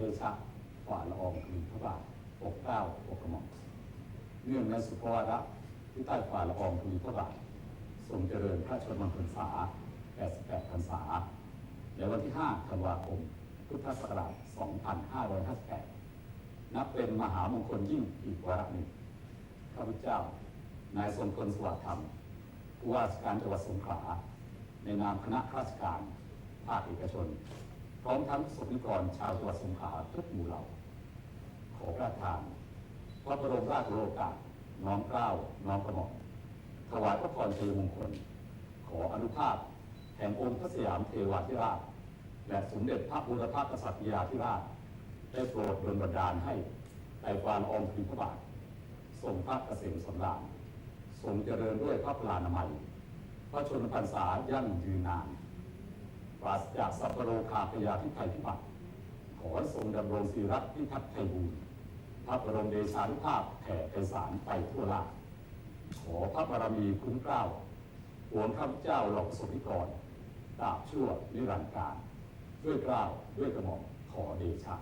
เดชะฝ่าละอองทุลีพระบาทปกเก้าปกกระหม่อมเนื่องในสุภวาระที่ใต้ฝ่าละอองทุลีพระบาททรงเจริญพระชนมพรรษา 88พรรษา ในวันที่ 5 ธันวาคม พุทธศักราช 2558 นับเป็นมหามงคลยิ่งอีกวาระหนึ่งข้าพเจ้า นายทรงพลสวัสดิ์ธรรมผู้ว่าราชการจังหวัดสงขลาในนามคณะข้าราชการภาคเอกชน พร้อมทั้งสนิกรชาวจังหวัดสงขลาทุกหมู่เหล่า ขอพระทานพระบรมราชโองการน้อมเกล้าน้อมกระหม่อมถวายพระพรชัยมงคล ขออนุภาพแห่งองค์พระสยามเทวาธิราช และสมเด็จพระบุรพกษัตริยาธิราช ได้โปรดดลบันดาลให้ไต่ฟานองธุลีพระบาททรงพระเกษมสำราญทรงเจริญด้วยพระพลานามัย พระชนมพรรษายั่งยืนนาน ปราศจากสัพโรคาพยาธิภัยพิบัติขอทรงดำรงศิรัตพิทักษ์ไทยบูรพระบรมเดชานุภาพแผ่ไปสารไปทั่วลาขอพระบารมีคุ้มเกล้าหวงข้าพเจ้าเหล่าสมิกรตราบชั่วนิรันดร์การ ด้วยเกล้าด้วยกระหม่อมขอเดชะ